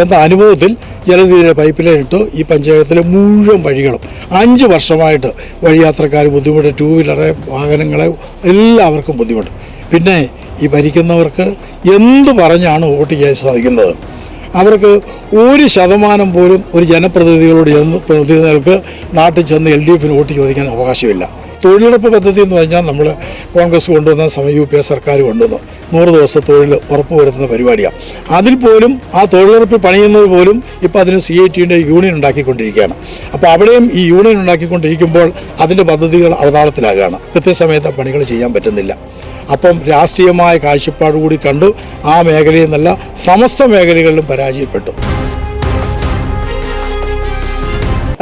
എന്ന അനുഭവത്തിൽ ജലനിധിയുടെ pipe line ഇട്ടു ഈ പഞ്ചായത്തിലെ മുഴുവൻ വഴികളും. അഞ്ച് വർഷമായിട്ട് വഴിയാത്രക്കാർ ബുദ്ധിമുട്ട് ടൂ വീലറെ വാഹനങ്ങളെ എല്ലാവർക്കും ബുദ്ധിമുട്ട്. പിന്നെ ഈ ഭരിക്കുന്നവർക്ക് എന്ത് പറഞ്ഞാണ് വോട്ട് ചെയ്യാൻ സാധിക്കുന്നത്? അവർക്ക് ഒരു ശതമാനം പോലും ഒരു ജനപ്രതിനിധികളോട് ചെന്ന് പ്രതിനിധികൾക്ക് നാട്ടിൽ ചെന്ന് എൽ ഡി എഫിന് വോട്ട് ചോദിക്കാൻ അവകാശമില്ല. തൊഴിലുറപ്പ് പദ്ധതി എന്ന് പറഞ്ഞാൽ നമ്മൾ കോൺഗ്രസ് കൊണ്ടുവന്ന സമയം യു പി എ സർക്കാർ കൊണ്ടുവന്നു. നൂറ് ദിവസം തൊഴിൽ ഉറപ്പ് വരുത്തുന്ന പരിപാടിയാണ്. അതിൽ പോലും ആ തൊഴിലുറപ്പ് പണിയുന്നത് പോലും ഇപ്പോൾ അതിന് സി ഐ ടിന്റെ യൂണിയൻ ഉണ്ടാക്കിക്കൊണ്ടിരിക്കുകയാണ്. അപ്പോൾ അവിടെയും ഈ യൂണിയൻ ഉണ്ടാക്കിക്കൊണ്ടിരിക്കുമ്പോൾ അതിന്റെ പദ്ധതികൾ അവതാളത്തിലാകുകയാണ്. കൃത്യസമയത്ത് പണികൾ ചെയ്യാൻ പറ്റുന്നില്ല. അപ്പം രാഷ്ട്രീയമായ കാഴ്ചപ്പാട് കൂടി കണ്ടു ആ മേഖലയിൽ നിന്നല്ല സമസ്ത മേഖലകളിലും പരാജയപ്പെട്ടു.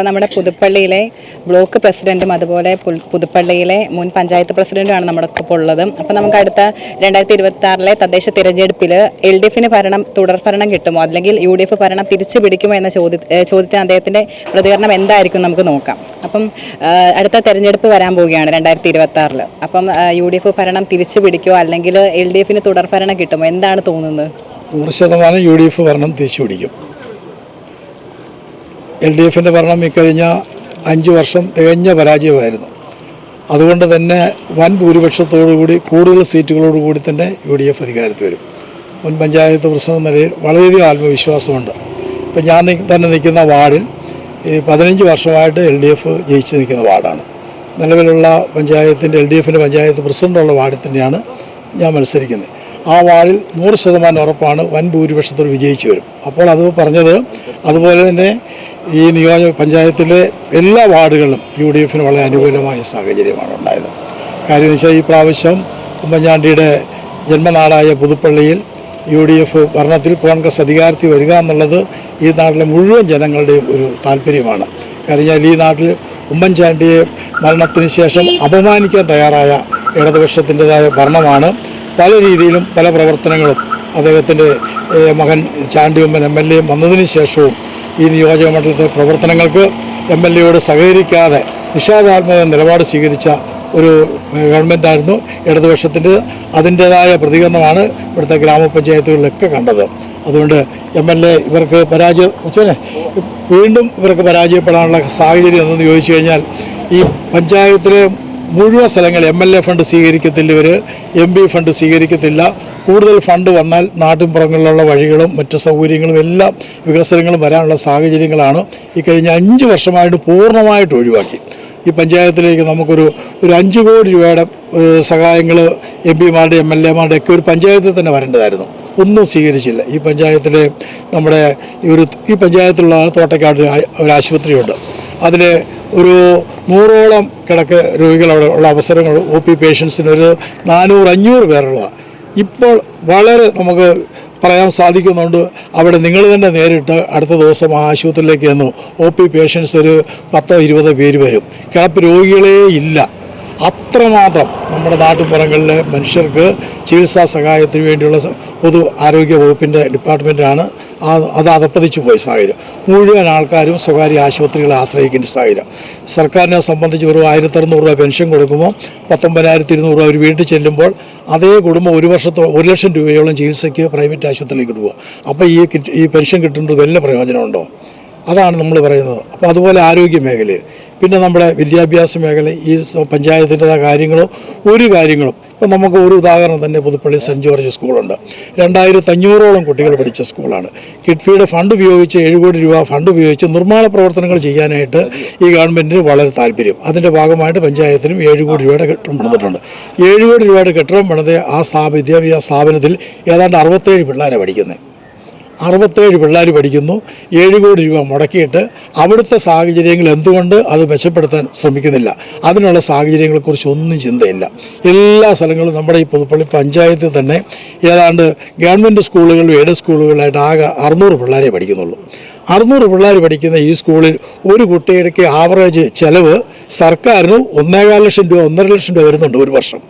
അപ്പോൾ നമ്മുടെ പുതുപ്പള്ളിയിലെ ബ്ലോക്ക് പ്രസിഡന്റും അതുപോലെ പുതുപ്പള്ളിയിലെ മുൻ പഞ്ചായത്ത് പ്രസിഡന്റുമാണ് നമ്മുടെ ഒപ്പം ഉള്ളത്. അപ്പോൾ നമുക്ക് അടുത്ത രണ്ടായിരത്തി ഇരുപത്തി ആറിലെ തദ്ദേശ തിരഞ്ഞെടുപ്പിൽ എൽ ഡി എഫിന് ഭരണം തുടർ ഭരണം കിട്ടുമോ? അല്ലെങ്കിൽ യു ഡി എഫ് ഭരണം തിരിച്ചു പിടിക്കുമോ എന്ന ചോദ്യ ചോദ്യത്തിന് അദ്ദേഹത്തിന്റെ പ്രതികരണം എന്തായിരിക്കും നമുക്ക് നോക്കാം. അപ്പം അടുത്ത തെരഞ്ഞെടുപ്പ് വരാൻ പോവുകയാണ് രണ്ടായിരത്തി ഇരുപത്തി ആറിൽ അപ്പം യു ഡി എഫ് ഭരണം തിരിച്ചു പിടിക്കുമോ? അല്ലെങ്കിൽ എൽ ഡി എഫിന് തുടർ ഭരണം കിട്ടുമോ? എന്താണ് തോന്നുന്നത്? നൂറ് ശതമാനം യു ഡി എഫ് ഭരണം തിരിച്ചു പിടിക്കും. എൽ ഡി എഫിന്റെ ഭരണം ഇക്കഴിഞ്ഞ അഞ്ച് വർഷം തികഞ്ഞ പരാജയമായിരുന്നു. അതുകൊണ്ട് തന്നെ വൻ ഭൂരിപക്ഷത്തോടുകൂടി കൂടുതൽ സീറ്റുകളോടുകൂടി തന്നെ യു ഡി എഫ് അധികാരത്തിൽ വരും. മുൻ പഞ്ചായത്ത് പ്രസിഡന്റ് നിലയിൽ വളരെയധികം ആത്മവിശ്വാസമുണ്ട്. ഇപ്പം ഞാൻ തന്നെ നിൽക്കുന്ന വാർഡിൽ ഈ പതിനഞ്ച് വർഷമായിട്ട് എൽ ഡി എഫ് ജയിച്ച് നിൽക്കുന്ന വാർഡാണ്. നിലവിലുള്ള പഞ്ചായത്തിന്റെ എൽ ഡി എഫിന്റെ പഞ്ചായത്ത് പ്രസിഡന്റുള്ള വാർഡിൽ തന്നെയാണ് ഞാൻ മത്സരിക്കുന്നത്. ആ വാർഡിൽ നൂറ് ശതമാനം ഉറപ്പാണ് വൻ ഭൂരിപക്ഷത്തോട് വിജയിച്ചു വരും. അപ്പോൾ അത് പറഞ്ഞത് അതുപോലെ തന്നെ ഈ നിയോജക പഞ്ചായത്തിലെ എല്ലാ വാർഡുകളിലും യു ഡി എഫിന് വളരെ അനുകൂലമായ സാഹചര്യമാണ് ഉണ്ടായത്. കാര്യം വെച്ചാൽ ഈ പ്രാവശ്യം ഉമ്മൻചാണ്ടിയുടെ ജന്മനാടായ പുതുപ്പള്ളിയിൽ യു ഡി എഫ് ഭരണത്തിൽ കോൺഗ്രസ് അധികാരത്തിൽ വരിക എന്നുള്ളത് ഈ നാട്ടിലെ മുഴുവൻ ജനങ്ങളുടെയും ഒരു താല്പര്യമാണ്. കാരണം ഈ നാട്ടിൽ ഉമ്മൻചാണ്ടിയെ മരണത്തിന് ശേഷം അപമാനിക്കാൻ തയ്യാറായ ഇടതുപക്ഷത്തിന്റെതായ ഭരണമാണ്. പല രീതിയിലും പല പ്രവർത്തനങ്ങളും അദ്ദേഹത്തിന്റെ മകൻ ചാണ്ടിയമ്മൻ എം എൽ എ വന്നതിന് ശേഷവും ഈ നിയോജക മണ്ഡലത്തിലെ പ്രവർത്തനങ്ങൾക്ക് എം എൽ എയോട് സഹകരിക്കാതെ നിഷേധാത്മക നിലപാട് സ്വീകരിച്ച ഒരു ഗവൺമെന്റായിരുന്നു ഇടതുപക്ഷത്തിന്റെ അതിന്റേതായ പ്രതികരണമാണ് ഇവിടുത്തെ ഗ്രാമപഞ്ചായത്തുകളിലൊക്കെ കണ്ടത്. അതുകൊണ്ട് എം എൽ എ ഇവർക്ക് പരാജയം ഉച്ചനെ വീണ്ടും ഇവർക്ക് പരാജയപ്പെടാനുള്ള സാഹചര്യം എന്തെന്ന് ചോദിച്ചു കഴിഞ്ഞാൽ ഈ പഞ്ചായത്തിലെ മുഴുവൻ സ്ഥലങ്ങൾ എം എൽ എ ഫണ്ട് സ്വീകരിക്കത്തില്ല ഇവർ എം പി ഫണ്ട് സ്വീകരിക്കത്തില്ല. കൂടുതൽ ഫണ്ട് വന്നാൽ നാട്ടിൻപുറങ്ങളിലുള്ള വഴികളും മറ്റ് സൗകര്യങ്ങളും എല്ലാം വികസനങ്ങളും വരാനുള്ള സാഹചര്യങ്ങളാണ് ഈ കഴിഞ്ഞ അഞ്ച് വർഷമായിട്ട് പൂർണമായിട്ട് ഒഴിവാക്കി. ഈ പഞ്ചായത്തിലേക്ക് നമുക്കൊരു ഒരു അഞ്ച് കോടി രൂപയുടെ സഹായങ്ങൾ എം പിമാരുടെ എം എൽ എമാരുടെ ഒക്കെ ഒരു പഞ്ചായത്തിൽ തന്നെ വരേണ്ടതായിരുന്നു. ഒന്നും സ്വീകരിച്ചില്ല. ഈ പഞ്ചായത്തിലെ നമ്മുടെ ഒരു ഈ പഞ്ചായത്തിലുള്ള തോട്ടക്കാട് ഒരു ആശുപത്രിയുണ്ട്. അതിൽ ഒരു നൂറോളം കിടക്ക് രോഗികൾ അവിടെ ഉള്ള അവസരങ്ങൾ ഒ പി പേഷ്യൻസിന് ഒരു നാനൂറ് അഞ്ഞൂറ് പേരുള്ളതാണ് ഇപ്പോൾ വളരെ നമുക്ക് പറയാൻ സാധിക്കുന്നുണ്ട് അവിടെ നിങ്ങൾ തന്നെ നേരിട്ട് അടുത്ത ദിവസം ആ ആശുപത്രിയിലേക്ക് ചെന്നു. ഒ പി പേഷ്യൻസ് ഒരു പത്തോ ഇരുപതോ പേര് വരും. കിടപ്പ് രോഗികളേ ഇല്ല. അത്രമാത്രം നമ്മുടെ നാട്ടുപുറങ്ങളിലെ മനുഷ്യർക്ക് ചികിത്സാ സഹായത്തിന് വേണ്ടിയുള്ള പൊതു ആരോഗ്യ വകുപ്പിന്റെ ഡിപ്പാർട്ട്മെന്റാണ്. അത് അതപ്പതിച്ചു പോയ സാഹചര്യം. മുഴുവൻ ആൾക്കാരും സ്വകാര്യ ആശുപത്രികളെ ആശ്രയിക്കേണ്ട സാഹചര്യം. സർക്കാരിനെ സംബന്ധിച്ച് ഒരു ആയിരത്തി അറുന്നൂറ് രൂപ പെൻഷൻ കൊടുക്കുമ്പോൾ പത്തൊമ്പതിനായിരത്തി ഇരുന്നൂറ് രൂപ അവർ വീട്ടിൽ ചെല്ലുമ്പോൾ അതേ കുടുംബം ഒരു വർഷത്തോ ഒരു ലക്ഷം രൂപയോളം ചികിത്സയ്ക്ക് പ്രൈവറ്റ് ആശുപത്രിയിലേക്ക് പോവുക. അപ്പോൾ ഈ ഈ പെൻഷൻ കിട്ടുന്നത് വല്ല പ്രയോജനമുണ്ടോ? അതാണ് നമ്മൾ പറയുന്നത്. അപ്പോൾ അതുപോലെ ആരോഗ്യ മേഖലയിൽ. പിന്നെ നമ്മുടെ വിദ്യാഭ്യാസ മേഖല ഈ പഞ്ചായത്തിന്റെ കാര്യങ്ങളോ ഒരു കാര്യങ്ങളും. ഇപ്പം നമുക്ക് ഒരു ഉദാഹരണം തന്നെ പുതുപ്പള്ളി സെന്റ് ജോർജ് സ്കൂളുണ്ട്. രണ്ടായിരത്തി അഞ്ഞൂറോളം കുട്ടികൾ പഠിച്ച സ്കൂളാണ്. കിഡ്ഫിയുടെ ഫണ്ട് ഉപയോഗിച്ച് ഏഴ് കോടി രൂപ ഫണ്ട് ഉപയോഗിച്ച് നിർമ്മാണ പ്രവർത്തനങ്ങൾ ചെയ്യാനായിട്ട് ഈ ഗവൺമെന്റിന് വളരെ താല്പര്യം. അതിന്റെ ഭാഗമായിട്ട് പഞ്ചായത്തിനും ഏഴ് കോടി രൂപയുടെ കെട്ടിടം പണിതിട്ടുണ്ട്. ഏഴ് കോടി രൂപയുടെ കെട്ടിടം പണിത് ആ സ്ഥാപ വിദ്യാഭ്യാസ സ്ഥാപനത്തിൽ ഏതാണ്ട് അറുപത്തേഴ് പിള്ളേരെ പഠിക്കുന്നത്. അറുപത്തേഴ് പിള്ളേർ പഠിക്കുന്നു. ഏഴ് കോടി രൂപ മുടക്കിയിട്ട് അവിടുത്തെ സാഹചര്യങ്ങൾ എന്തുകൊണ്ട് അത് മെച്ചപ്പെടുത്താൻ ശ്രമിക്കുന്നില്ല? അതിനുള്ള സാഹചര്യങ്ങളെക്കുറിച്ച് ഒന്നും ചിന്തയില്ല. എല്ലാ സ്ഥലങ്ങളും നമ്മുടെ ഈ പുതുപ്പള്ളി പഞ്ചായത്തിൽ തന്നെ ഏതാണ്ട് ഗവൺമെന്റ് സ്കൂളുകളിലും എയ്ഡ് സ്കൂളുകളിലായിട്ട് ആകെ അറുന്നൂറ് പിള്ളേരെ പഠിക്കുന്നുള്ളൂ. അറുന്നൂറ് പിള്ളേർ പഠിക്കുന്ന ഈ സ്കൂളിൽ ഒരു കുട്ടിയുടെ ആവറേജ് ചിലവ് സർക്കാരിന് ഒന്നേകാൽ ലക്ഷം രൂപ ഒന്നര ലക്ഷം രൂപ വരുന്നുണ്ട് ഒരു വർഷം.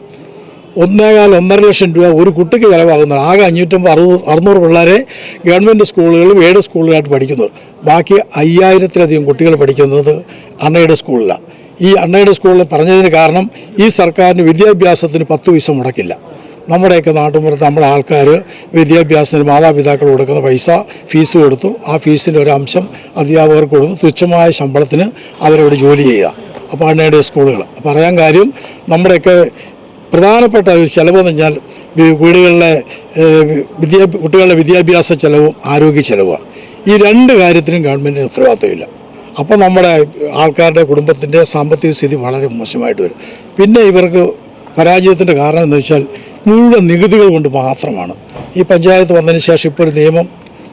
ഒന്നേകാൽ ഒന്നര ലക്ഷം രൂപ ഒരു കുട്ടിക്ക് ചിലവാകുന്നത് ആകെ അഞ്ഞൂറ്റമ്പത് അറുപത് അറുന്നൂറ് പിള്ളേരെ ഗവൺമെന്റ് സ്കൂളുകളിലും എയ്ഡ് സ്കൂളുകളായിട്ട് പഠിക്കുന്നത് ബാക്കി അയ്യായിരത്തിലധികം കുട്ടികൾ പഠിക്കുന്നത് അണ്ണയുടെ സ്കൂളിലാണ് ഈ അണ്ണയുടെ സ്കൂളിൽ പറഞ്ഞതിന് കാരണം ഈ സർക്കാരിന് വിദ്യാഭ്യാസത്തിന് പത്ത് പൈസ മുടക്കില്ല. നമ്മുടെയൊക്കെ നാട്ടുമ്പുറത്ത് നമ്മുടെ ആൾക്കാർ വിദ്യാഭ്യാസത്തിന് മാതാപിതാക്കൾ കൊടുക്കുന്ന പൈസ ഫീസ് കൊടുത്തു. ആ ഫീസിന്റെ ഒരു അംശം അധ്യാപകർക്ക് കൊടുത്തു തുച്ഛമായ ശമ്പളത്തിന് അവരവിടെ ജോലി ചെയ്യുക. അപ്പോൾ അണ്ണയുടെ സ്കൂളുകൾ പറയാൻ കാര്യം നമ്മുടെയൊക്കെ പ്രധാനപ്പെട്ട ഒരു ചിലവെന്ന് പറഞ്ഞാൽ വീടുകളിലെ വിദ്യാ കുട്ടികളുടെ വിദ്യാഭ്യാസ ചിലവും ആരോഗ്യ ചിലവുമാണ്. ഈ രണ്ട് കാര്യത്തിനും ഗവൺമെന്റിന് ഉത്തരവാദിത്തമില്ല. അപ്പോൾ നമ്മുടെ ആൾക്കാരുടെ കുടുംബത്തിന്റെ സാമ്പത്തിക സ്ഥിതി വളരെ മോശമായിട്ട് വരും. പിന്നെ ഇവർക്ക് പരാജയത്തിന്റെ കാരണം എന്ന് വെച്ചാൽ മുഴുവൻ നികുതികൾ കൊണ്ട് മാത്രമാണ്. ഈ പഞ്ചായത്ത് വന്നതിന് ശേഷം ഇപ്പോൾ ഒരു നിയമം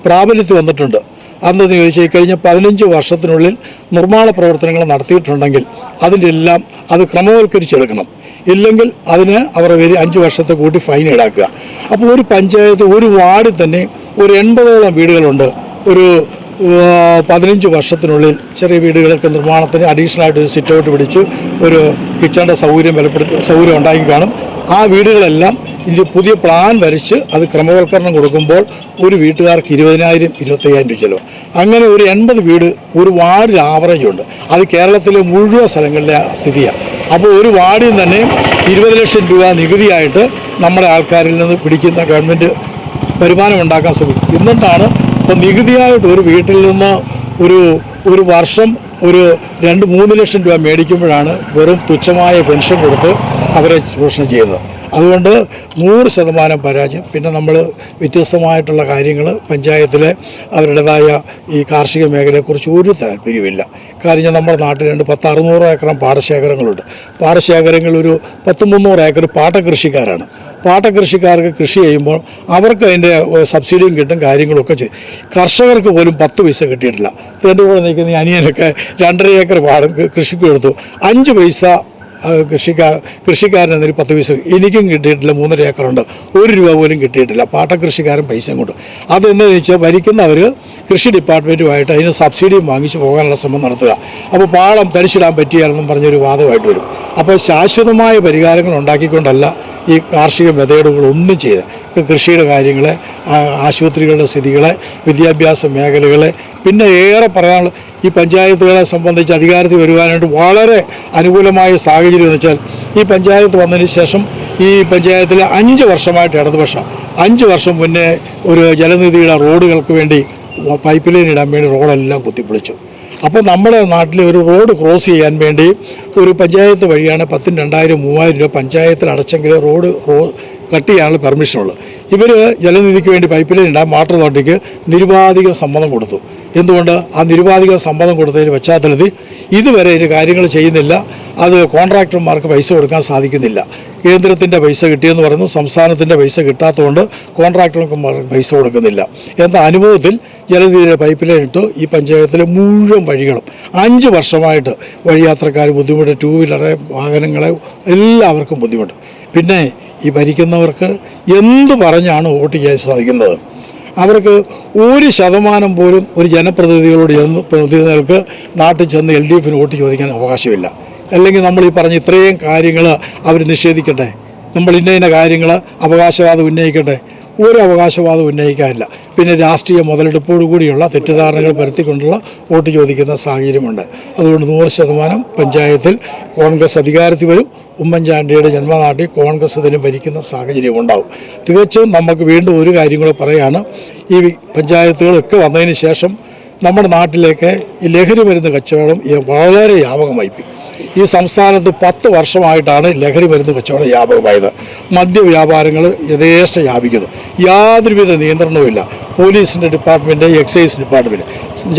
പ്രാബല്യത്തിൽ വന്നിട്ടുണ്ട്. അതെന്ന് ചോദിച്ചു കഴിഞ്ഞ പതിനഞ്ച് വർഷത്തിനുള്ളിൽ നിർമ്മാണ പ്രവർത്തനങ്ങൾ നടത്തിയിട്ടുണ്ടെങ്കിൽ അതിന്റെ എല്ലാം അത് ക്രമവൽക്കരിച്ചെടുക്കണം. ഇല്ലെങ്കിൽ അതിന് അവർ വരി അഞ്ച് വർഷത്തെ കൂട്ടി ഫൈൻ ഈടാക്കുക. അപ്പോൾ ഒരു പഞ്ചായത്ത് ഒരു വാർഡിൽ തന്നെ ഒരു എൺപതോളം വീടുകളുണ്ട്. ഒരു പതിനഞ്ച് വർഷത്തിനുള്ളിൽ ചെറിയ വീടുകളൊക്കെ നിർമ്മാണത്തിന് അഡീഷണൽ ആയിട്ട് ഒരു സിറ്റ് ഔട്ട് പിടിച്ച് ഒരു കിച്ചണിന്റെ സൗകര്യം ബലപ്പെടുത്തി സൗകര്യം ഉണ്ടാക്കി കാണും. ആ വീടുകളെല്ലാം ഇനി പുതിയ പ്ലാൻ വരച്ച് അത് ക്രമവൽക്കരണം കൊടുക്കുമ്പോൾ ഒരു വീട്ടുകാർക്ക് ഇരുപതിനായിരം ഇരുപത്തയ്യായിരം രൂപ ചിലവ്. അങ്ങനെ ഒരു എൺപത് വീട് ഒരു വാർഡിൽ ആവറേജ് ഉണ്ട് അത് കേരളത്തിലെ മുഴുവൻ സ്ഥലങ്ങളിലെ സ്ഥിതിയാണ് അപ്പോൾ ഒരു വാർഡിൽ തന്നെ ഇരുപത് ലക്ഷം രൂപ നികുതിയായിട്ട് നമ്മുടെ ആൾക്കാരിൽ നിന്ന് പിടിക്കുന്ന ഗവൺമെന്റ് വരുമാനം ഉണ്ടാക്കാൻ ശ്രമിക്കും. എന്നിട്ടാണ് ഇപ്പോൾ നികുതിയായിട്ട് ഒരു വീട്ടിൽ നിന്ന് ഒരു ഒരു വർഷം ഒരു രണ്ട് മൂന്ന് ലക്ഷം രൂപ മേടിക്കുമ്പോഴാണ് വെറും തുച്ഛമായ പെൻഷൻ കൊടുത്ത് അവരെ ചൂഷണം ചെയ്യുന്നത്. അതുകൊണ്ട് നൂറ് ശതമാനം പരാജയം. പിന്നെ നമ്മൾ വ്യത്യസ്തമായിട്ടുള്ള കാര്യങ്ങൾ പഞ്ചായത്തിലെ അവരുടേതായ ഈ കാർഷിക മേഖലയെക്കുറിച്ച് ഒരു താല്പര്യമില്ല കാര്യം നമ്മുടെ നാട്ടിലുണ്ട് പത്ത് അറുന്നൂറ് ഏക്കറം പാടശേഖരങ്ങളുണ്ട്. പാടശേഖരങ്ങളൊരു പത്ത് മുന്നൂറ് ഏക്കർ പാട്ടകൃഷിക്കാരാണ്. പാട്ടകൃഷിക്കാർക്ക് കൃഷി ചെയ്യുമ്പോൾ അവർക്ക് അതിന്റെ സബ്സിഡിയും കിട്ടും കാര്യങ്ങളൊക്കെ ചെയ്യും. കർഷകർക്ക് പോലും പത്ത് പൈസ കിട്ടിയിട്ടില്ല. എന്റെ കൂടെ നിൽക്കുന്ന അനിയനൊക്കെ രണ്ടര ഏക്കർ പാടം കൃഷിക്ക് കൊടുത്തു. അഞ്ച് പൈസ കൃഷിക്കാർ എന്നൊരു പത്ത് പൈസ എനിക്കും കിട്ടിയിട്ടില്ല മൂന്നര ഏക്കറുണ്ട്. ഒരു രൂപ പോലും കിട്ടിയിട്ടില്ല. പാട്ടകൃഷിക്കാരൻ പൈസയും കൊണ്ട്. അതെന്ന് വെച്ചാൽ ഭരിക്കുന്നവർ കൃഷി ഡിപ്പാർട്ട്മെന്റുമായിട്ട് അതിന് സബ്സിഡിയും വാങ്ങിച്ച് പോകാനുള്ള ശ്രമം നടത്തുക. അപ്പോൾ പാടം തരിച്ചിടാൻ പറ്റിയാലെന്നും പറഞ്ഞൊരു വാദമായിട്ട് വരും. അപ്പോൾ ശാശ്വതമായ പരിഹാരങ്ങൾ ഉണ്ടാക്കിക്കൊണ്ടല്ല ഈ കാർഷിക മെതേഡുകളൊന്നും ചെയ്ത് കൃഷിയുടെ കാര്യങ്ങളെ ആശുപത്രികളുടെ സ്ഥിതികളെ വിദ്യാഭ്യാസ മേഖലകളെ പിന്നെ ഏറെ പറയാനുള്ള ഈ പഞ്ചായത്തുകളെ സംബന്ധിച്ച് അധികാരത്തിൽ വരുവാനായിട്ട് വളരെ അനുകൂലമായ സാഹചര്യം എന്ന് വെച്ചാൽ ഈ പഞ്ചായത്ത് വന്നതിന് ശേഷം ഈ പഞ്ചായത്തിൽ അഞ്ച് വർഷമായിട്ട് ഇടതുപക്ഷം അഞ്ച് വർഷം മുന്നേ ഒരു ജലനിധിയുടെ റോഡുകൾക്ക് വേണ്ടി പൈപ്പ് ലൈൻ ഇടാൻ വേണ്ടി റോഡെല്ലാം കുത്തിപ്പൊളിച്ചു. അപ്പോൾ നമ്മുടെ നാട്ടിൽ ഒരു റോഡ് ക്രോസ് ചെയ്യാൻ വേണ്ടി ഒരു പഞ്ചായത്ത് വഴിയാണ് പത്തിന് രണ്ടായിരം മൂവായിരം രൂപ പഞ്ചായത്തിൽ അടച്ചെങ്കിൽ റോഡ് കട്ട് ചെയ്യാനുള്ള പെർമിഷനുള്ളൂ ഇവർ ജലനിധിക്ക് വേണ്ടി പൈപ്പ് ലൈൻ ഇടാൻ വാട്ടർ അതോറിറ്റിക്ക് നിരുപാധിക സമ്മതം കൊടുത്തു. എന്തുകൊണ്ട്? ആ നിരുപാധിക സമ്മതം കൊടുത്തതിന് പശ്ചാത്തലത്തിൽ ഇതുവരെ ഒരു കാര്യങ്ങൾ ചെയ്യുന്നില്ല. അത് കോൺട്രാക്ടർമാർക്ക് പൈസ കൊടുക്കാൻ സാധിക്കുന്നില്ല. കേന്ദ്രത്തിന്റെ പൈസ കിട്ടിയെന്ന് പറയുന്നു. സംസ്ഥാനത്തിന്റെ പൈസ കിട്ടാത്തതുകൊണ്ട് കോൺട്രാക്ടർമാർക്ക് പൈസ കൊടുക്കുന്നില്ല. എന്ന അനുഭവത്തിൽ ജലനിധിയുടെ പൈപ്പ് ലൈൻ ഇട്ടു ഈ പഞ്ചായത്തിലെ മുഴുവൻ വഴികളും. അഞ്ച് വർഷമായിട്ട് വഴിയാത്രക്കാർ ബുദ്ധിമുട്ട് ടൂ വീലറെ വാഹനങ്ങളെ എല്ലാവർക്കും ബുദ്ധിമുട്ട്. പിന്നെ ഈ ഭരിക്കുന്നവർക്ക് എന്ത് പറഞ്ഞാണ് വോട്ട് ചെയ്യാൻ സാധിക്കുന്നത്? അവർക്ക് ഒരു ശതമാനം പോലും ഒരു ജനപ്രതിനിധികളോട് ചെന്ന് പ്രതിനിധികൾക്ക് നാട്ടിൽ ചെന്ന് എൽ ഡി എഫിന് വോട്ട് ചോദിക്കാൻ അവകാശമില്ല. അല്ലെങ്കിൽ നമ്മൾ ഈ പറഞ്ഞ ഇത്രയും കാര്യങ്ങൾ അവർ നിഷേധിക്കട്ടെ. നമ്മൾ ഇന്ന ഇന്ന കാര്യങ്ങൾ അവകാശവാദം ഉന്നയിക്കട്ടെ. ഒരു അവകാശവാദം ഉന്നയിക്കാനില്ല. പിന്നെ രാഷ്ട്രീയ മുതലെടുപ്പോടു കൂടിയുള്ള തെറ്റിദ്ധാരണകൾ പരത്തിക്കൊണ്ടുള്ള വോട്ട് ചോദിക്കുന്ന സാഹചര്യമുണ്ട്. അതുകൊണ്ട് നൂറ് ശതമാനം പഞ്ചായത്തിൽ കോൺഗ്രസ് അധികാരത്തിൽ വരും. ഉമ്മൻചാണ്ടിയുടെ ജന്മനാട്ടിൽ കോൺഗ്രസ് ഇതിന് ഭരിക്കുന്ന സാഹചര്യം ഉണ്ടാവും. തികച്ചും നമുക്ക് വീണ്ടും ഒരു കാര്യം കൂടെ പറയാണ്. ഈ പഞ്ചായത്തുകളൊക്കെ വന്നതിന് ശേഷം നമ്മുടെ നാട്ടിലേക്ക് ഈ ലഹരി മരുന്ന് കച്ചവടം വളരെ വ്യാപകമായിപ്പോയി ഈ സംസ്ഥാനത്ത് പത്ത് വർഷമായിട്ടാണ് ലഹരി മരുന്ന് കച്ചവടം വ്യാപകമായത്. മദ്യവ്യാപാരങ്ങൾ യഥേഷ്ട വ്യാപിക്കുന്നു. യാതൊരുവിധ നിയന്ത്രണവുമില്ല പോലീസിന്റെ ഡിപ്പാർട്ട്മെന്റ് എക്സൈസ് ഡിപ്പാർട്ട്മെന്റ്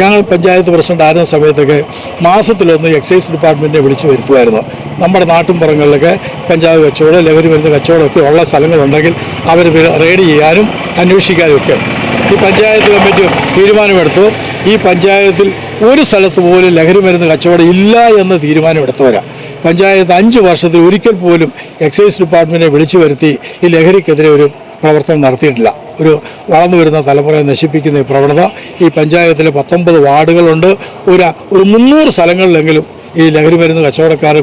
ഞങ്ങൾ പഞ്ചായത്ത് പ്രസിഡന്റ് ആയിരുന്ന സമയത്തൊക്കെ മാസത്തിലൊന്ന് എക്സൈസ് ഡിപ്പാർട്ട്മെന്റിനെ വിളിച്ചു വരുത്തുമായിരുന്നു. നമ്മുടെ നാട്ടിൻപുറങ്ങളിലൊക്കെ കഞ്ചാവ് കച്ചവടം ലഹരി മരുന്ന് കച്ചവടമൊക്കെ ഉള്ള സ്ഥലങ്ങളുണ്ടെങ്കിൽ അവർ റെയ്ഡ് ചെയ്യാനും അന്വേഷിക്കാനും ഒക്കെ. ഈ പഞ്ചായത്ത് കമ്മിറ്റി തീരുമാനമെടുത്തു. ഈ പഞ്ചായത്തിൽ ഒരു സ്ഥലത്ത് പോലും ലഹരി മരുന്ന് കച്ചവടം ഇല്ല എന്ന് തീരുമാനം എടുത്തവരാണ് പഞ്ചായത്ത് അഞ്ച് വർഷത്തിൽ ഒരിക്കൽ പോലും എക്സൈസ് ഡിപ്പാർട്ട്മെന്റിനെ വിളിച്ചു വരുത്തി ഈ ലഹരിക്കെതിരെ ഒരു പ്രവർത്തനം നടത്തിയിട്ടില്ല. ഒരു വളർന്നു വരുന്ന തലമുറയെ നശിപ്പിക്കുന്ന ഈ പ്രവണത ഈ പഞ്ചായത്തിലെ പത്തൊമ്പത് വാർഡുകളുണ്ട്. ഒരു ഒരു മുന്നൂറ് സ്ഥലങ്ങളിലെങ്കിലും ഈ ലഹരി മരുന്ന് കച്ചവടക്കാർ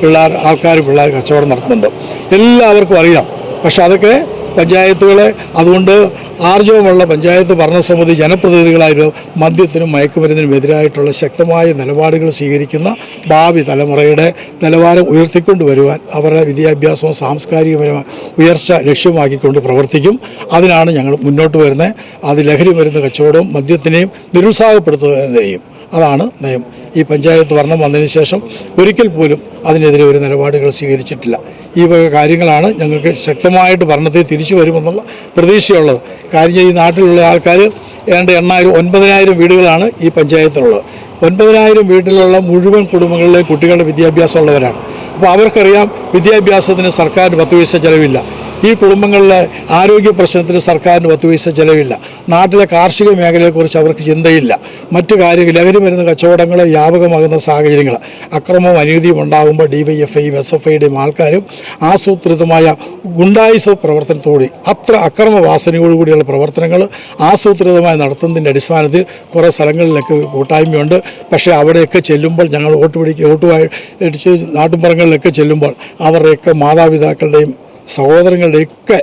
പിള്ളേർ ആൾക്കാർ പിള്ളേർ കച്ചവടം നടത്തുന്നുണ്ട്. എല്ലാവർക്കും അറിയാം. പക്ഷെ അതൊക്കെ പഞ്ചായത്തുകളെ അതുകൊണ്ട് ആർജവമുള്ള പഞ്ചായത്ത് ഭരണസമിതി ജനപ്രതിനിധികളായിരുന്നു മദ്യത്തിനും മയക്കുമരുന്നിനും എതിരായിട്ടുള്ള ശക്തമായ നിലപാടുകൾ സ്വീകരിക്കുന്ന ഭാവി തലമുറയുടെ നിലവാരം ഉയർത്തിക്കൊണ്ടുവരുവാൻ അവരുടെ വിദ്യാഭ്യാസവും സാംസ്കാരികപരമായ ഉയർച്ച ലക്ഷ്യമാക്കിക്കൊണ്ട് പ്രവർത്തിക്കും. അതിനാണ് ഞങ്ങൾ മുന്നോട്ട് വരുന്നത്. അത് ലഹരി മരുന്ന് കച്ചവടവും മദ്യത്തിനെയും നിരുത്സാഹപ്പെടുത്തുകയും അതാണ് നയം. ഈ പഞ്ചായത്ത് ഭരണം വന്നതിന് ശേഷം ഒരിക്കൽ പോലും അതിനെതിരെ ഒരു നിലപാടുകൾ സ്വീകരിച്ചിട്ടില്ല. ഈ കാര്യങ്ങളാണ് ഞങ്ങൾക്ക് ശക്തമായിട്ട് ഭരണത്തിൽ തിരിച്ചു വരുമെന്നുള്ള പ്രതീക്ഷയുള്ളത്. കാര്യം ഈ നാട്ടിലുള്ള ആൾക്കാർ ഏതാണ്ട് എണ്ണായിരം ഒൻപതിനായിരം വീടുകളാണ് ഈ പഞ്ചായത്തിലുള്ളത്. ഒൻപതിനായിരം വീട്ടിലുള്ള മുഴുവൻ കുടുംബങ്ങളിലെ കുട്ടികളുടെ വിദ്യാഭ്യാസമുള്ളവരാണ്. അപ്പോൾ അവർക്കറിയാം വിദ്യാഭ്യാസത്തിന് സർക്കാരിന് പത്ത് പൈസ ചിലവില്ല. ഈ കുടുംബങ്ങളിലെ ആരോഗ്യ പ്രശ്നത്തിന് സർക്കാരിന് പത്ത് പൈസ ചിലവില്ല. നാട്ടിലെ കാർഷിക മേഖലയെക്കുറിച്ച് അവർക്ക് ചിന്തയില്ല. മറ്റു കാര്യങ്ങൾ ലഹരി മരുന്ന് കച്ചവടങ്ങൾ വ്യാപകമാകുന്ന സാഹചര്യങ്ങൾ അക്രമവും അനീതിയും ഉണ്ടാകുമ്പോൾ ഡി വൈ എഫ് ഐയും എസ് എഫ് ഐയുടെയും ആൾക്കാരും ആസൂത്രിതമായ ഗുണ്ടായുസ പ്രവർത്തനത്തോടെ അത്ര അക്രമ വാസനയോടുകൂടിയുള്ള പ്രവർത്തനങ്ങൾ ആസൂത്രിതമായി നടത്തുന്നതിന്റെ അടിസ്ഥാനത്തിൽ കുറേ സ്ഥലങ്ങളിലൊക്കെ കൂട്ടായ്മയുണ്ട്. പക്ഷേ അവിടെയൊക്കെ ചെല്ലുമ്പോൾ ഞങ്ങൾ വോട്ട് പിടിക്കുക വോട്ട് വായി- അടിച്ച് നാട്ടുമ്പുറങ്ങളിലൊക്കെ ചെല്ലുമ്പോൾ അവരുടെയൊക്കെ മാതാപിതാക്കളുടെയും സഹോദരങ്ങളുടെയൊക്കെ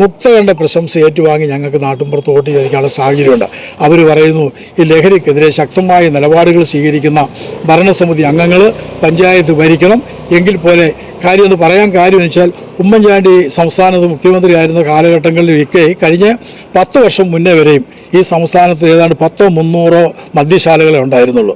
മുക്തകളുടെ പ്രശംസ ഏറ്റുവാങ്ങി ഞങ്ങൾക്ക് നാട്ടിൻപുറത്ത് വോട്ട് ചോദിക്കാനുള്ള സാഹചര്യമുണ്ട്. അവർ പറയുന്നു ഈ ലഹരിക്കെതിരെ ശക്തമായ നിലപാടുകൾ സ്വീകരിക്കുന്ന ഭരണസമിതി അംഗങ്ങൾ പഞ്ചായത്ത് ഭരിക്കണം. എങ്കിൽ പോലെ കാര്യം എന്ന് പറയാൻ കാര്യം വെച്ചാൽ ഉമ്മൻചാണ്ടി സംസ്ഥാനത്ത് മുഖ്യമന്ത്രിയായിരുന്ന കാലഘട്ടങ്ങളിലൊക്കെ കഴിഞ്ഞ പത്ത് വർഷം മുന്നേ വരെയും ഈ സംസ്ഥാനത്ത് ഏതാണ്ട് പത്തോ മുന്നൂറോ മദ്യശാലകളെ ഉണ്ടായിരുന്നുള്ളൂ.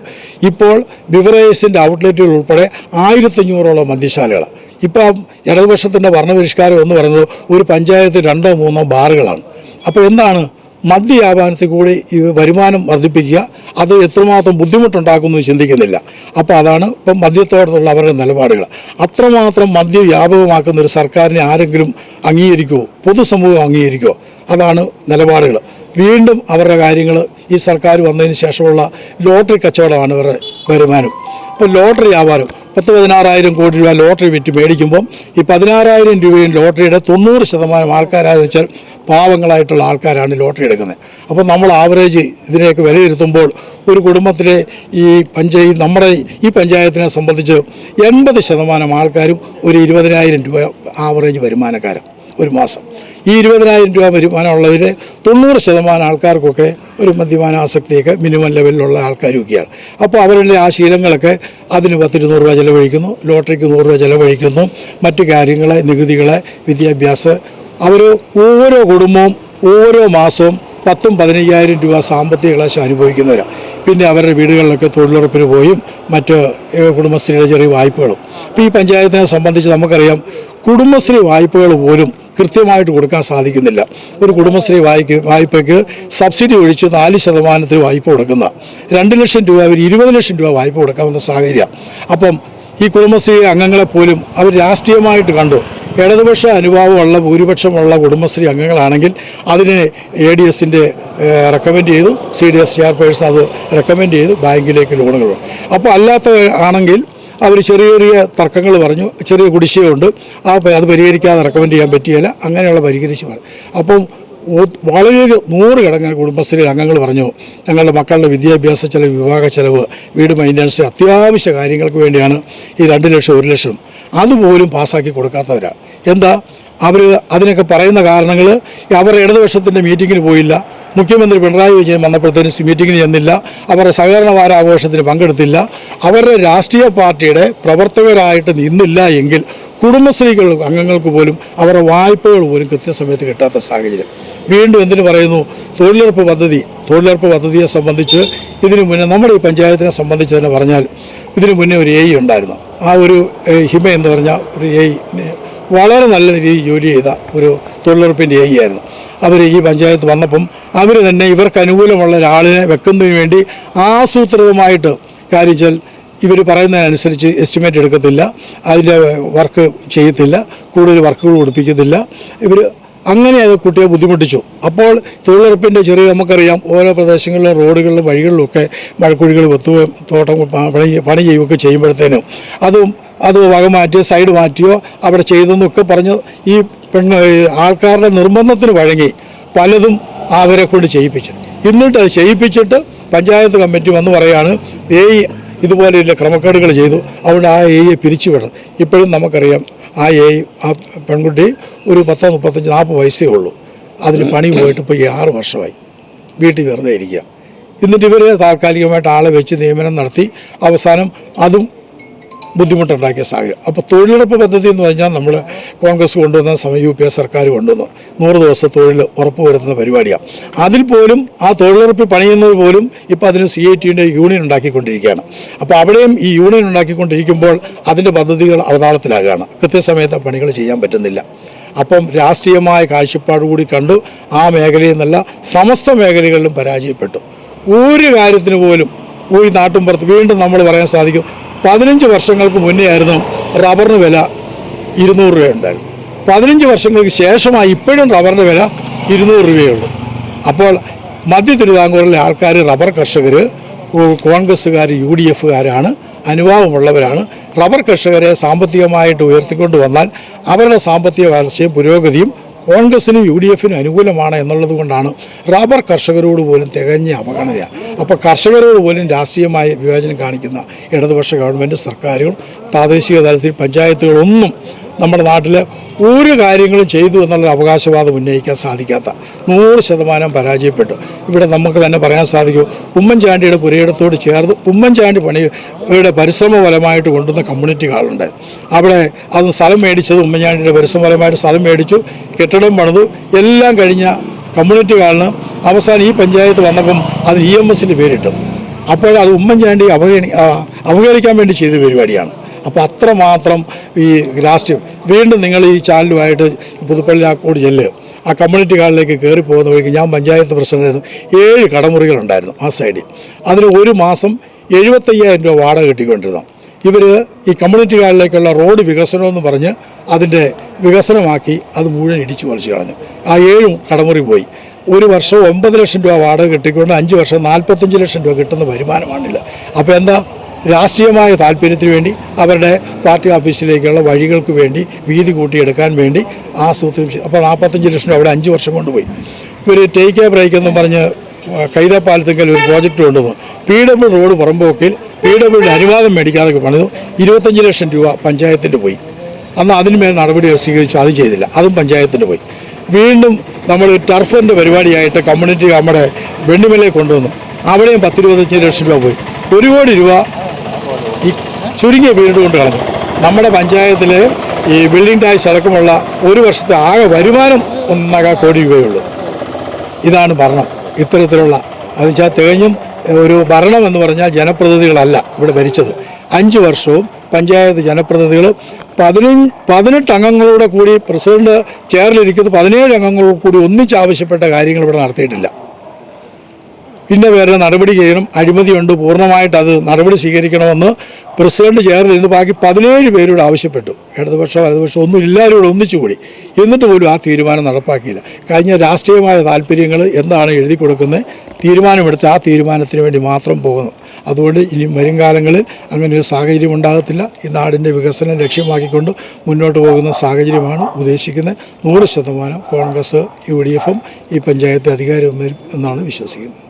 ഇപ്പോൾ ബിവറേജസിന്റെ ഔട്ട്ലെറ്റുകൾ ഉൾപ്പെടെ ആയിരത്തഞ്ഞൂറോളം മദ്യശാലകൾ ഇപ്പം ഇടതുപക്ഷത്തിന്റെ ഭരണപരിഷ്കാരം എന്ന് പറയുന്നത് ഒരു പഞ്ചായത്ത് രണ്ടോ മൂന്നോ ബാറുകളാണ്. അപ്പോൾ എന്താണ് മദ്യവ്യാപാരത്തിൽ കൂടി ഈ വരുമാനം വർദ്ധിപ്പിക്കുക? അത് എത്രമാത്രം ബുദ്ധിമുട്ടുണ്ടാക്കുമെന്ന് ചിന്തിക്കുന്നില്ല. അപ്പോൾ അതാണ് ഇപ്പം മദ്യത്തോടുള്ള അവരുടെ നിലപാടുകൾ. അത്രമാത്രം മദ്യ വ്യാപകമാക്കുന്ന ഒരു സർക്കാരിനെ ആരെങ്കിലും അംഗീകരിക്കുമോ പൊതുസമൂഹം അംഗീകരിക്കുമോ അതാണ് നിലപാടുകൾ. വീണ്ടും അവരുടെ കാര്യങ്ങൾ ഈ സർക്കാർ വന്നതിന് ശേഷമുള്ള ലോട്ടറി കച്ചവടമാണ് ഇവരുടെ വരുമാനം. ഇപ്പോൾ ലോട്ടറി വ്യാപാരം പത്ത് പതിനാറായിരം കോടി രൂപ ലോട്ടറി വിറ്റ് മേടിക്കുമ്പം ഈ പതിനാറായിരം രൂപയും ലോട്ടറിയുടെ തൊണ്ണൂറ് ശതമാനം ആൾക്കാരാന്ന് വെച്ചാൽ പാവങ്ങളായിട്ടുള്ള ആൾക്കാരാണ് ലോട്ടറി എടുക്കുന്നത്. അപ്പോൾ നമ്മൾ ആവറേജ് ഇതിനെയൊക്കെ വിലയിരുത്തുമ്പോൾ ഒരു കുടുംബത്തിലെ ഈ പഞ്ചായത്ത് നമ്മുടെ ഈ പഞ്ചായത്തിനെ സംബന്ധിച്ച് എൺപത് ശതമാനം ആൾക്കാരും ഒരു ഇരുപതിനായിരം രൂപ ആവറേജ് വരുമാനക്കാരാണ് ഒരു മാസം. ഈ ഇരുപതിനായിരം രൂപ വരുമാനമുള്ളവർ തൊണ്ണൂറ് ശതമാനം ആൾക്കാർക്കൊക്കെ ഒരു മദ്യപാന ആസക്തിയൊക്കെ മിനിമം ലെവലിലുള്ള ആൾക്കാരൊക്കെയാണ്. അപ്പോൾ അവരുടെ ആ ശീലങ്ങളൊക്കെ അതിന് പത്തിരുന്നൂറ് രൂപ ചിലവഴിക്കുന്നു ലോട്ടറിക്ക് നൂറ് രൂപ ചിലവഴിക്കുന്നു മറ്റു കാര്യങ്ങളെ നികുതികളെ വിദ്യാഭ്യാസ അവർ ഓരോ കുടുംബവും ഓരോ മാസവും പത്തും പതിനയ്യായിരം രൂപ സാമ്പത്തിക ക്ലാശം അനുഭവിക്കുന്നവരാണ് പിന്നെ അവരുടെ വീടുകളിലൊക്കെ തൊഴിലുറപ്പിന് പോയും മറ്റ് കുടുംബശ്രീയുടെ ചെറിയ വായ്പകളും. അപ്പോൾ ഈ പഞ്ചായത്തിനെ സംബന്ധിച്ച് നമുക്കറിയാം കുടുംബശ്രീ വായ്പകൾ പോലും കൃത്യമായിട്ട് കൊടുക്കാൻ സാധിക്കുന്നില്ല. ഒരു കുടുംബശ്രീ വായ്പ വായ്പയ്ക്ക് സബ്സിഡി ഒഴിച്ച് നാല് ശതമാനത്തിന് വായ്പ കൊടുക്കുന്ന രണ്ട് ലക്ഷം രൂപ അവർ ഇരുപത് ലക്ഷം രൂപ വായ്പ കൊടുക്കാവുന്ന സാഹചര്യം. അപ്പം ഈ കുടുംബശ്രീ അംഗങ്ങളെ പോലും അവർ രാഷ്ട്രീയമായിട്ട് കണ്ടു. ഇടതുപക്ഷ അനുഭാവമുള്ള ഭൂരിപക്ഷമുള്ള കുടുംബശ്രീ അംഗങ്ങളാണെങ്കിൽ അതിനെ എ ഡി എസിന്റെ റെക്കമെൻഡ് ചെയ്തു. സി ഡി എസ് ചെയർപേഴ്സൺ അത് റെക്കമെൻഡ് ചെയ്തു. ബാങ്കിലേക്ക് ലോണുകൾ. അപ്പോൾ അല്ലാത്ത ആണെങ്കിൽ അവർ ചെറിയ ചെറിയ തർക്കങ്ങൾ പറഞ്ഞു ചെറിയ കുടിശ്ശികയുണ്ട് ആ അത് പരിഹരിക്കാതെ റെക്കമെൻഡ് ചെയ്യാൻ പറ്റിയല്ല അങ്ങനെയുള്ള പരിഹരിച്ച് പറഞ്ഞു അപ്പം വളരെ നൂറ് നൂറുകണക്കിന് കുടുംബശ്രീ അംഗങ്ങൾ പറഞ്ഞു. ഞങ്ങളുടെ മക്കളുടെ വിദ്യാഭ്യാസ ചെലവ് വിവാഹ ചെലവ് വീട് മെയിന്റനൻസ് അത്യാവശ്യ കാര്യങ്ങൾക്ക് വേണ്ടിയാണ് ഈ രണ്ട് ലക്ഷം ഒരു ലക്ഷം. അതുപോലും പാസ്സാക്കി കൊടുക്കാത്തവരാണ് എന്താ? അവർ അതിനൊക്കെ പറയുന്ന കാരണങ്ങൾ അവർ ഇടതുപക്ഷത്തിന്റെ മീറ്റിങ്ങിന് പോയില്ല. മുഖ്യമന്ത്രി പിണറായി വിജയൻ വന്നപ്പോഴത്തേനും മീറ്റിങ്ങിന് ചെന്നില്ല. അവരുടെ സഹകരണ വാരാഘോഷത്തിന് പങ്കെടുത്തില്ല. അവരുടെ രാഷ്ട്രീയ പാർട്ടിയുടെ പ്രവർത്തകരായിട്ട് നിന്നില്ല എങ്കിൽ കുടുംബശ്രീകൾ അംഗങ്ങൾക്ക് പോലും അവരുടെ വായ്പകൾ പോലും കൃത്യസമയത്ത് കിട്ടാത്ത സാഹചര്യം. വീണ്ടും എന്തിനു പറയുന്നു? തൊഴിലുറപ്പ് പദ്ധതി തൊഴിലുറപ്പ് പദ്ധതിയെ സംബന്ധിച്ച് ഇതിനു മുന്നേ നമ്മുടെ ഈ പഞ്ചായത്തിനെ സംബന്ധിച്ച് തന്നെ പറഞ്ഞാൽ ഇതിനു മുന്നേ ഒരു എ ഉണ്ടായിരുന്നു. ആ ഒരു ഹിമ എന്ന് പറഞ്ഞ ഒരു എ വളരെ നല്ല രീതിയിൽ ജോലി ചെയ്ത ഒരു തൊഴിലുറപ്പിന്റെ എ ആയിരുന്നു. അവർ ഈ പഞ്ചായത്ത് വന്നപ്പം അവർ തന്നെ ഇവർക്ക് അനുകൂലമുള്ള ഒരാളിനെ വെക്കുന്നതിന് വേണ്ടി ആസൂത്രിതമായിട്ട് കാര്യച്ചാൽ ഇവർ പറയുന്നതിനനുസരിച്ച് എസ്റ്റിമേറ്റ് എടുക്കത്തില്ല. അതിന്റെ വർക്ക് ചെയ്യത്തില്ല. കൂടുതൽ വർക്കുകൾ കൊടുപ്പിക്കത്തില്ല ഇവർ അങ്ങനെ അത് കുട്ടിയെ ബുദ്ധിമുട്ടിച്ചു. അപ്പോൾ തൊഴിലുറപ്പിന്റെ ചെറിയ നമുക്കറിയാം ഓരോ പ്രദേശങ്ങളിലും റോഡുകളിലും വഴികളിലുമൊക്കെ മഴക്കുഴികൾ വെത്തുകയും തോട്ടം പണി പണി ചെയ്യുകയൊക്കെ ചെയ്യുമ്പോഴത്തേനും അതും അത് വക മാറ്റിയോ സൈഡ് മാറ്റിയോ അവിടെ ചെയ്തെന്നൊക്കെ പറഞ്ഞ് ഈ പെണ്ണ് ഈ ആൾക്കാരുടെ നിർബന്ധത്തിന് വഴങ്ങി പലതും അവരെ കൊണ്ട് ചെയ്യിപ്പിച്ചു. എന്നിട്ട് അത് ചെയ്യിപ്പിച്ചിട്ട് പഞ്ചായത്ത് കമ്മിറ്റി വന്ന് പറയാണ് ഏ ഇതുപോലെയുള്ള ക്രമക്കേടുകൾ ചെയ്തു. അവിടെ ആ എയെ പിരിച്ചുവിടണം. ഇപ്പോഴും നമുക്കറിയാം ആ ഏ ആ പെൺകുട്ടി ഒരു പത്തോ മുപ്പത്തഞ്ച് നാൽപ്പത് വയസ്സേ ഉള്ളൂ. അതിന് പണി പോയിട്ട് ഇപ്പോൾ ഈ ആറ് വർഷമായി. വീട്ടിൽ വെറുതെ ഇരിക്കുക. എന്നിട്ട് ഇവർ താൽക്കാലികമായിട്ട് ആളെ വെച്ച് നിയമനം നടത്തി അവസാനം അതും ബുദ്ധിമുട്ടുണ്ടാക്കിയ സാഹചര്യം. അപ്പോൾ തൊഴിലുറപ്പ് പദ്ധതി എന്ന് പറഞ്ഞാൽ നമ്മൾ കോൺഗ്രസ് കൊണ്ടുവന്ന സമയം യു പി എ സർക്കാർ കൊണ്ടുവന്നു. നൂറ് ദിവസം തൊഴിൽ ഉറപ്പ് വരുത്തുന്ന പരിപാടിയാണ് അതിൽ പോലും ആ തൊഴിലുറപ്പിൽ പണിയുന്നത് പോലും ഇപ്പോൾ അതിന് സി ഐ ടിന്റെ യൂണിയൻ ഉണ്ടാക്കിക്കൊണ്ടിരിക്കുകയാണ്. അപ്പോൾ അവിടെയും ഈ യൂണിയൻ ഉണ്ടാക്കിക്കൊണ്ടിരിക്കുമ്പോൾ അതിന്റെ പദ്ധതികൾ അവതാളത്തിലാകുകയാണ്. കൃത്യസമയത്ത് പണികൾ ചെയ്യാൻ പറ്റുന്നില്ല. അപ്പം രാഷ്ട്രീയമായ കാഴ്ചപ്പാട് കൂടി കണ്ടു. ആ മേഖലയിൽ നിന്നല്ല സമസ്ത മേഖലകളിലും പരാജയപ്പെട്ടു. ഒരു കാര്യത്തിന് പോലും ഈ നാട്ടുമ്പുറത്ത് വീണ്ടും നമ്മൾ പറയാൻ സാധിക്കും പതിനഞ്ച് വർഷങ്ങൾക്ക് മുന്നേ ആയിരുന്നു റബ്ബറിന് വില ഇരുന്നൂറ് രൂപയുണ്ടായിരുന്നു പതിനഞ്ച് വർഷങ്ങൾക്ക് ശേഷമായി ഇപ്പോഴും റബ്ബറിന് വില ഇരുന്നൂറ് രൂപയുള്ളൂ. അപ്പോൾ മധ്യ തിരുവിതാംകൂറിലെ ആൾക്കാർ റബ്ബർ കർഷകർ കോൺഗ്രസ്സുകാർ യു ഡി എഫുകാരാണ് അനുഭാവമുള്ളവരാണ്. റബ്ബർ കർഷകരെ സാമ്പത്തികമായിട്ട് ഉയർത്തിക്കൊണ്ട് വന്നാൽ അവരുടെ സാമ്പത്തിക വളർച്ചയും പുരോഗതിയും കോൺഗ്രസിനും യു ഡി എഫിനും അനുകൂലമാണ് എന്നുള്ളത് കൊണ്ടാണ് റബ്ബർ കർഷകരോട് പോലും തികഞ്ഞ അവഗണന. അപ്പോൾ കർഷകരോട് പോലും രാഷ്ട്രീയമായ വിവേചനം കാണിക്കുന്ന ഇടതുപക്ഷ ഗവൺമെന്റ് സർക്കാരുകൾ പ്രാദേശിക തലത്തിൽ പഞ്ചായത്തുകളൊന്നും നമ്മുടെ നാട്ടിൽ ഒരു കാര്യങ്ങളും ചെയ്തു എന്നുള്ള അവകാശവാദം ഉന്നയിക്കാൻ സാധിക്കാത്ത നൂറ് ശതമാനം പരാജയപ്പെട്ടു. ഇവിടെ നമുക്ക് തന്നെ പറയാൻ സാധിക്കും ഉമ്മൻചാണ്ടിയുടെ പുരയിടത്തോട് ചേർന്ന് ഉമ്മൻചാണ്ടി പണിയുടെ പരിശ്രമ ഫലമായിട്ട് കൊണ്ടുവന്ന കമ്മ്യൂണിറ്റി ഹാളുണ്ട് അവിടെ അത് സ്ഥലം മേടിച്ചത് ഉമ്മൻചാണ്ടിയുടെ പരിശ്രമ ഫലമായിട്ട് സ്ഥലം മേടിച്ചു കെട്ടിടം പണിതു എല്ലാം കഴിഞ്ഞ കമ്മ്യൂണിറ്റി ഹാളിന് അവസാനം ഈ പഞ്ചായത്ത് വന്നപ്പം അത് ഇ എം എസിന്റെ പേരിട്ടു. അപ്പോൾ അത് ഉമ്മൻചാണ്ടി അവഗണി അവഗണിക്കാൻ വേണ്ടി ചെയ്ത പരിപാടിയാണ്. അപ്പോൾ അത്രമാത്രം ഈ രാഷ്ട്രീയം വീണ്ടും നിങ്ങൾ ഈ ചാനലുമായിട്ട് പുതുപ്പള്ളി ആക്കോട് ചെല്ലുക ആ കമ്മ്യൂണിറ്റി ഹാളിലേക്ക് കയറി പോകുന്ന വഴിക്ക് ഞാൻ പഞ്ചായത്ത് പ്രസിഡന്റായിരുന്നു ഏഴ് കടമുറികളുണ്ടായിരുന്നു ആ സൈഡിൽ അതിന് ഒരു മാസം എഴുപത്തയ്യായിരം രൂപ വാടക കിട്ടിക്കൊണ്ടിരുന്നു. ഇവർ ഈ കമ്മ്യൂണിറ്റി ഹാളിലേക്കുള്ള റോഡ് വികസനമെന്ന് പറഞ്ഞ് അതിന്റെ വികസനമാക്കി അത് മുഴുവൻ ഇടിച്ചു പറിച്ചു കളഞ്ഞു. ആ ഏഴും കടമുറി പോയി. ഒരു വർഷം ഒമ്പത് ലക്ഷം രൂപ വാടക കിട്ടിക്കൊണ്ട് അഞ്ച് വർഷം നാൽപ്പത്തഞ്ച് ലക്ഷം രൂപ കിട്ടുന്ന വരുമാനമാണില്ല അപ്പോൾ എന്താ രാഷ്ട്രീയമായ താല്പര്യത്തിന് വേണ്ടി അവരുടെ പാർട്ടി ഓഫീസിലേക്കുള്ള വഴികൾക്ക് വേണ്ടി വീതി കൂട്ടിയെടുക്കാൻ വേണ്ടി ആസൂത്രണം ചെയ്തു. അപ്പോൾ നാൽപ്പത്തഞ്ച് ലക്ഷം രൂപ അവിടെ അഞ്ച് വർഷം കൊണ്ടുപോയി. ഇവർ ടേക്ക് എ ബ്രേക്ക് എന്നും പറഞ്ഞ് കൈതപ്പാലത്തെങ്കിൽ ഒരു പ്രോജക്റ്റ് കൊണ്ടുവന്നു. പി ഡബ്ല്യു റോഡ് പുറമ്പോക്കിൽ പി ഡബ്ല്യുടെ അനുവാദം മേടിക്കാതെ പണിതു. ഇരുപത്തഞ്ച് ലക്ഷം രൂപ പഞ്ചായത്തിന്റെ പോയി. അന്ന് അതിനുമേൽ നടപടി സ്വീകരിച്ചു. അതും ചെയ്തില്ല. അതും പഞ്ചായത്തിന് പോയി. വീണ്ടും നമ്മൾ ടർഫിന്റെ പരിപാടിയായിട്ട് കമ്മ്യൂണിറ്റി നമ്മുടെ വെണ്ണിമലയെ കൊണ്ടുവന്നു. അവിടെയും പത്തിരുപത്തഞ്ച് ലക്ഷം രൂപ പോയി. ഒരു കോടി രൂപ ഈ ചുരുങ്ങിയ പീരീഡ് കൊണ്ട് കളഞ്ഞു. നമ്മുടെ പഞ്ചായത്തിൽ ഈ ബിൽഡിംഗ് ടാക്സ് അടക്കമുള്ള ഒരു വർഷത്തെ ആകെ വരുമാനം ഒന്നര കോടി രൂപയുള്ളൂ. ഇതാണ് ഭരണം. ഇത്തരത്തിലുള്ള അത് വെച്ചാൽ തികഞ്ഞും ഒരു ഭരണം എന്ന് പറഞ്ഞാൽ ജനപ്രതിനിധികളല്ല ഇവിടെ ഭരിച്ചത്. അഞ്ച് വർഷവും പഞ്ചായത്ത് ജനപ്രതിനിധികൾ പതിനഞ്ച് പതിനെട്ട് അംഗങ്ങളോടെ കൂടി പ്രസിഡന്റ് ചെയറിലിരിക്കുന്നത് പതിനേഴ് അംഗങ്ങളോട് കൂടി ഒന്നിച്ച് ആവശ്യപ്പെട്ട കാര്യങ്ങൾ ഇവിടെ നടത്തിയിട്ടില്ല. ഇന്ന പേരിൽ നടപടി ചെയ്യണം അഴിമതിയുണ്ട് പൂർണമായിട്ട് അത് നടപടി സ്വീകരിക്കണമെന്ന് പ്രസിഡന്റ് ചെയറിൽ ഇന്ന് ബാക്കി പതിനേഴ് പേരോട് ആവശ്യപ്പെട്ടു. ഇടതുപക്ഷം വലതുപക്ഷം ഒന്നും എല്ലാവരും ഒന്നിച്ചു ഒന്നിച്ചുകൂടി എന്നിട്ട് പോലും ആ തീരുമാനം നടപ്പാക്കിയില്ല. കഴിഞ്ഞ രാഷ്ട്രീയമായ താല്പര്യങ്ങൾ എന്താണ് എഴുതി കൊടുക്കുന്നത്? തീരുമാനമെടുത്ത് ആ തീരുമാനത്തിന് വേണ്ടി മാത്രം പോകുന്നു. അതുകൊണ്ട് ഇനി വരും കാലങ്ങളിൽ അങ്ങനെ ഒരു സാഹചര്യം ഉണ്ടാകത്തില്ല. ഈ നാടിന്റെ വികസനം ലക്ഷ്യമാക്കിക്കൊണ്ട് മുന്നോട്ട് പോകുന്ന സാഹചര്യമാണ് ഉദ്ദേശിക്കുന്നത്. നൂറ് ശതമാനം കോൺഗ്രസ് യു ഡി എഫും ഈ പഞ്ചായത്ത് അധികാരം എന്നാണ് വിശ്വസിക്കുന്നത്.